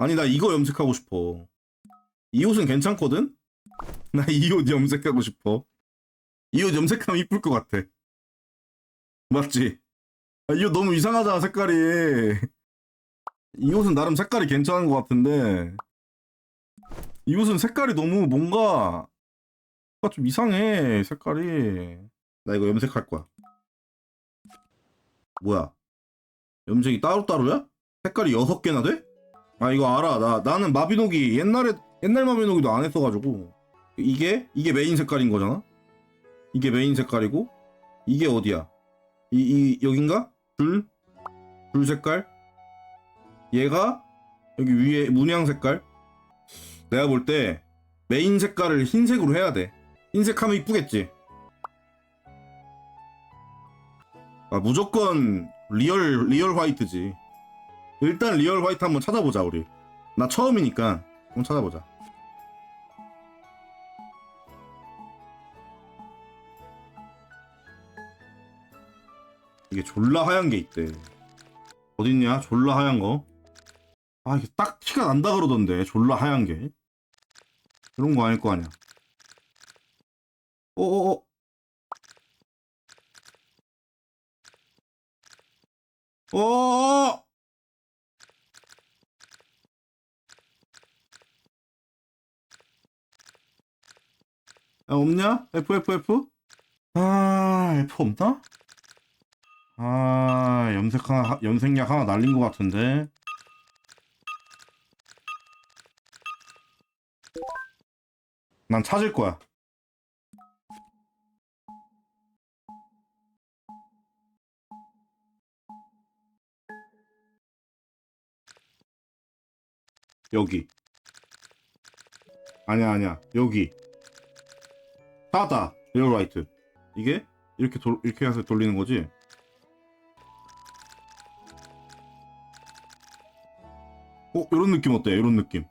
아니 나 이거 염색하고 싶어. 이 옷은 괜찮거든? 나 이 옷 염색하고 싶어. 이 옷 염색하면 이쁠 것 같아. 맞지? 아, 이 옷 너무 이상하잖아 색깔이. 이 옷은 나름 색깔이 괜찮은 것 같은데 이 옷은 색깔이 너무 뭔가 좀 이상해 색깔이. 나 이거 염색할 거야. 뭐야? 염색이 따로따로야? 색깔이 여섯 개나 돼? 아 이거 알아. 나 나는 마비노기 옛날에 옛날 마비노기도 안 했어가지고. 이게? 이게 메인 색깔인 거잖아? 이게 메인 색깔이고 이게 어디야? 이 이 여긴가? 불? 불 색깔? 얘가 여기 위에 문양 색깔? 내가 볼 때 메인 색깔을 흰색으로 해야 돼. 흰색하면 이쁘겠지? 아 무조건 리얼 리얼 화이트지 일단 리얼 화이트 한번 찾아보자 우리. 나 처음이니까 한번 찾아보자. 이게 졸라 하얀 게 있대. 어딨냐? 졸라 하얀 거 아 이게 딱 티가 난다 그러던데 졸라 하얀 게. 그런 거 아닐 거 아니야. 어어어. 어어어 야, 없냐? FFF? 아, F 없나? 아, 염색 하나, 염색약 하나 날린 것 같은데. 난 찾을 거야. 여기. 아니야, 아니야. 여기. 찾았다. 리얼 라이트. 이게 이렇게 돌, 이렇게 해서 돌리는 거지. 어, 이런 느낌 어때? 이런 느낌.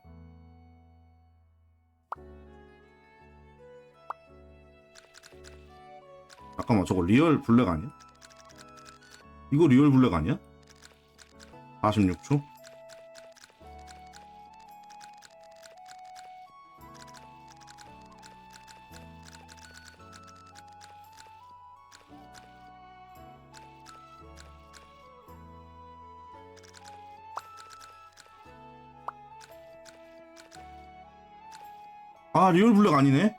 잠깐만, 저거 리얼 블랙 아니야? 이거 리얼 블랙 아니야? 46초? 아 리얼 블랙 아니네.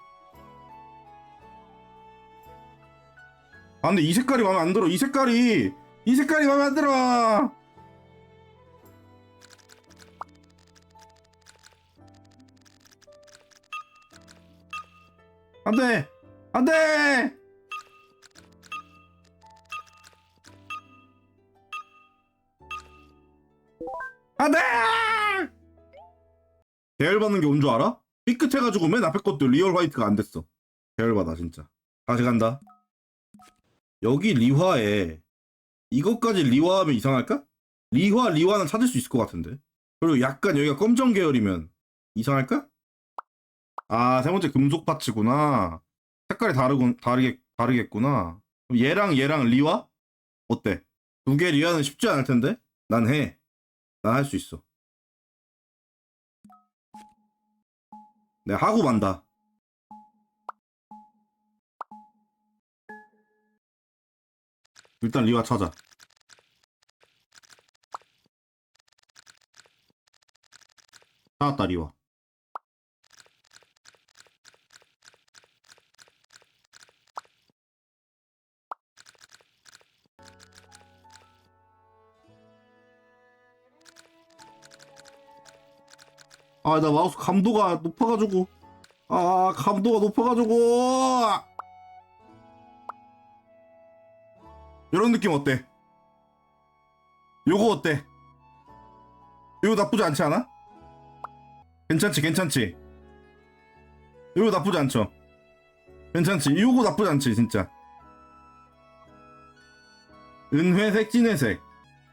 아 근데 이 색깔이 마음에 안 들어. 이 색깔이 이 색깔이 마음에 안 들어. 안돼. 안돼. 안돼! 대열 받는 게 온 줄 알아? 삐끗해가지고 맨 앞에 것도 리얼 화이트가 안 됐어. 계열받아 진짜. 다시 간다. 여기 리화에 이것까지 리화하면 이상할까? 리화 리화는 찾을 수 있을 것 같은데. 그리고 약간 여기가 검정 계열이면 이상할까? 아 세 번째 금속 파츠구나. 색깔이 다르군 다르게 다르겠구나. 그럼 얘랑 얘랑 리화 어때? 두 개 리화는 쉽지 않을 텐데. 난 해. 난 할 수 있어. 내가 하고 만다. 일단 리와 찾아. 찾았다 리와. 아, 나 마우스 감도가 높아가지고. 아, 감도가 높아가지고. 이런 느낌 어때? 요거 어때? 이거 나쁘지 않지 않아? 괜찮지, 괜찮지? 이거 나쁘지 않죠? 괜찮지? 이거 나쁘지 않지, 진짜. 은회색, 진회색.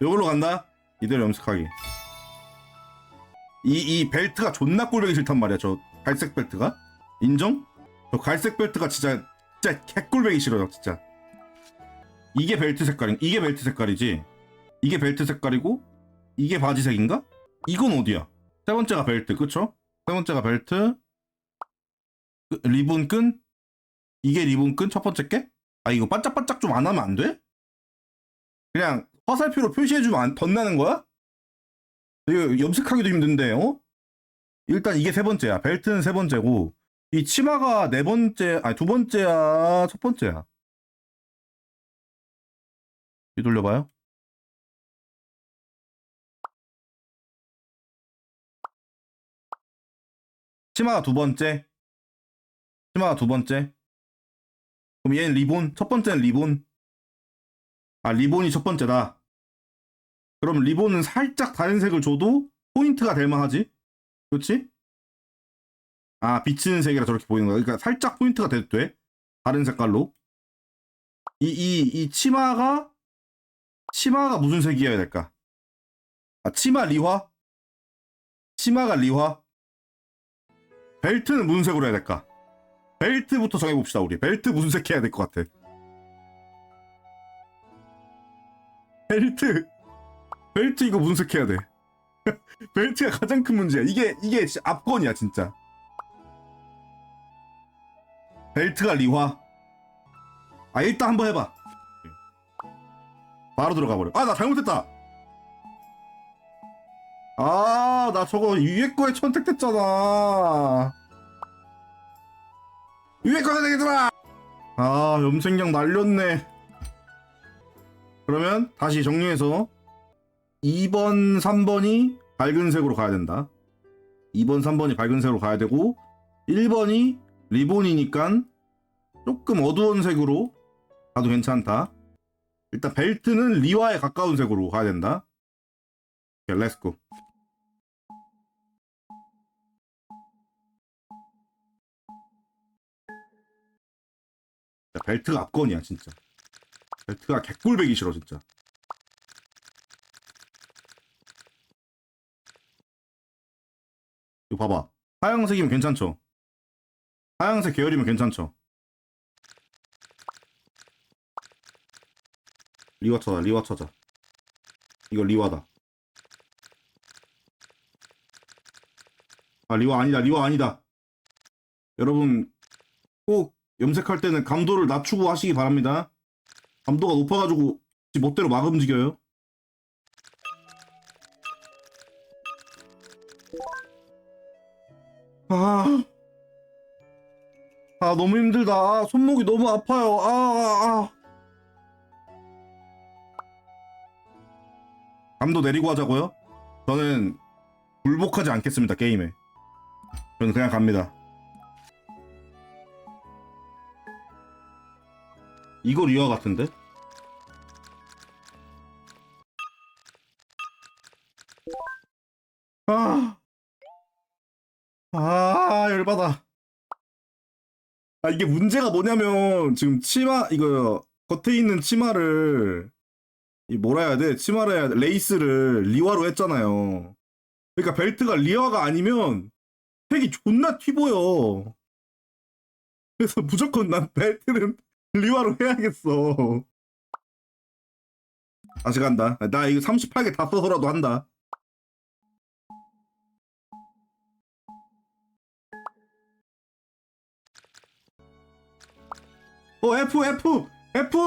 요걸로 간다? 이대로 염색하기. 이, 이 벨트가 존나 꼴보기 싫단 말이야, 저 갈색 벨트가. 인정? 저 갈색 벨트가 진짜, 진짜 개꼴보기 싫어요, 진짜. 이게 벨트 색깔인, 이게 벨트 색깔이지. 이게 벨트 색깔이고, 이게 바지 색인가? 이건 어디야? 세 번째가 벨트, 그쵸? 세 번째가 벨트. 그, 리본 끈? 이게 리본 끈? 첫 번째 게? 아, 이거 반짝반짝 좀 안 하면 안 돼? 그냥 화살표로 표시해주면 안, 덧나는 거야? 염색하기도 힘든데, 어? 일단 이게 세 번째야. 벨트는 세 번째고, 이 치마가 네 번째, 아니, 두 번째야, 첫 번째야. 뒤돌려봐요. 치마가 두 번째. 치마가 두 번째. 그럼 얘는 리본. 첫 번째는 리본. 아, 리본이 첫 번째다. 그럼 리본은 살짝 다른 색을 줘도 포인트가 될 만하지? 그렇지? 아, 비치는 색이라 저렇게 보이는 거야. 그러니까 살짝 포인트가 돼도 돼. 다른 색깔로. 이, 이, 이 치마가, 치마가 무슨 색이어야 될까? 아, 치마 리화? 치마가 리화? 벨트는 무슨 색으로 해야 될까? 벨트부터 정해봅시다, 우리. 벨트 무슨 색 해야 될 것 같아? 벨트. 벨트 이거 무슨 색 해야 돼? 벨트가 가장 큰 문제야. 이게, 이게 진짜 압권이야, 진짜. 벨트가 리화. 아, 일단 한번 해봐. 바로 들어가 버려. 아, 나 잘못했다. 아, 나 저거 위에 거에 선택됐잖아. 위에 거에 되겠더라. 아, 염색약 날렸네. 그러면 다시 정리해서 2번, 3번이 밝은 색으로 가야 된다. 2번, 3번이 밝은 색으로 가야 되고 1번이 리본이니까 조금 어두운 색으로 가도 괜찮다. 일단 벨트는 리와에 가까운 색으로 가야 된다. 오케이, 렛츠고. 벨트가 압권이야 진짜. 벨트가 개꿀배기 싫어 진짜. 이거 봐봐. 하얀색이면 괜찮죠? 하얀색 계열이면 괜찮죠? 리와 찾아, 리와 찾아. 이거 리와다. 아, 리와 아니다, 리와 아니다. 여러분, 꼭 염색할 때는 감도를 낮추고 하시기 바랍니다. 감도가 높아가지고 지 멋대로 막 움직여요. 아, 아 너무 힘들다. 아, 손목이 너무 아파요. 아, 아, 아. 감도 내리고 하자고요? 저는 굴복하지 않겠습니다 게임에. 저는 그냥 갑니다. 이거 리와 같은데? 아, 아 열받아. 아 이게 문제가 뭐냐면 지금 치마 이거 겉에 있는 치마를 이 뭐라 해야 돼? 치마를 해야 돼. 레이스를 리와로 했잖아요. 그러니까 벨트가 리와가 아니면 색이 존나 튀보여. 그래서 무조건 난 벨트는 리와로 해야겠어. 다시 간다. 나 이거 38개 다 써서라도 한다. 어 F F F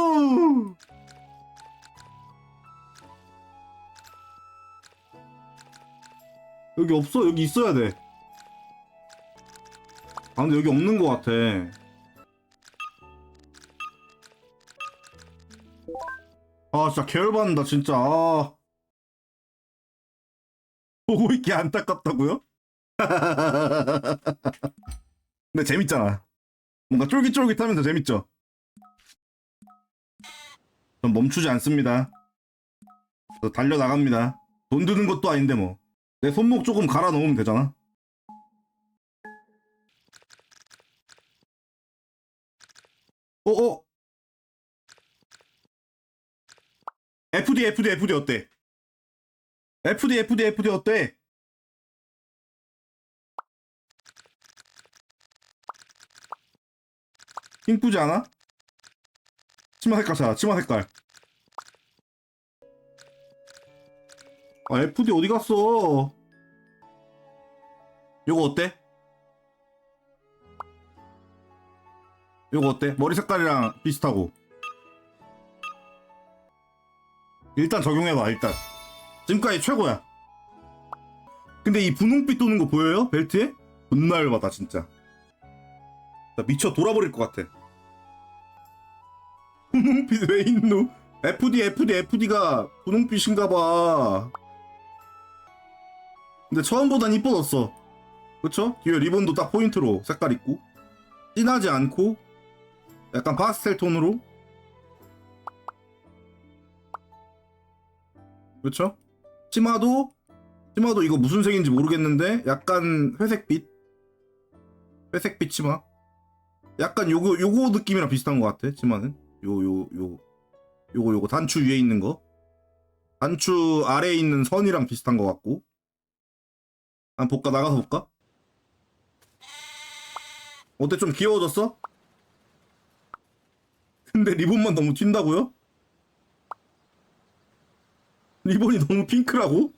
여기 없어 여기 있어야 돼. 아 근데 여기 없는 것 같아. 아 진짜 계열받는다 진짜. 아. 보고 있기 안타깝다고요? 근데 재밌잖아. 뭔가 쫄깃쫄깃하면서 재밌죠? 전 멈추지 않습니다. 저 달려 나갑니다. 돈 드는 것도 아닌데 뭐. 내 손목 조금 갈아 넣으면 되잖아. 어어? FD FD FD 어때? FD FD FD 어때? 이쁘지 않아? 치마 색깔 자 치마 색깔 아 FD 어디 갔어 요거 어때? 요거 어때? 머리 색깔이랑 비슷하고 일단 적용해봐 일단 지금까지 최고야 근데 이 분홍빛 도는 거 보여요? 벨트에? 존나 열받아 진짜 나 미쳐 돌아버릴 것 같아 분홍빛 왜 있노? FD FD FD가 분홍빛인가봐. 근데 처음보단 이뻐졌어. 그쵸? 뒤에 리본도 딱 포인트로 색깔 있고. 진하지 않고 약간 파스텔 톤으로. 그쵸? 치마도 치마도 이거 무슨 색인지 모르겠는데 약간 회색빛? 회색빛 치마? 약간 요거 요거 느낌이랑 비슷한 것 같아 치마는 요 요 요 요거 요거 단추 위에 있는 거 단추 아래에 있는 선이랑 비슷한 것 같고 한 볼까 나가서 볼까? 어때 좀 귀여워졌어? 근데 리본만 너무 튄다고요? 리본이 너무 핑크라고?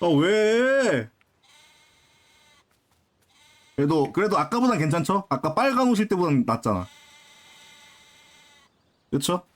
아 왜? 그래도 그래도 아까보단 괜찮죠? 아까 빨간 옷일 때보단 낫잖아. 그쵸?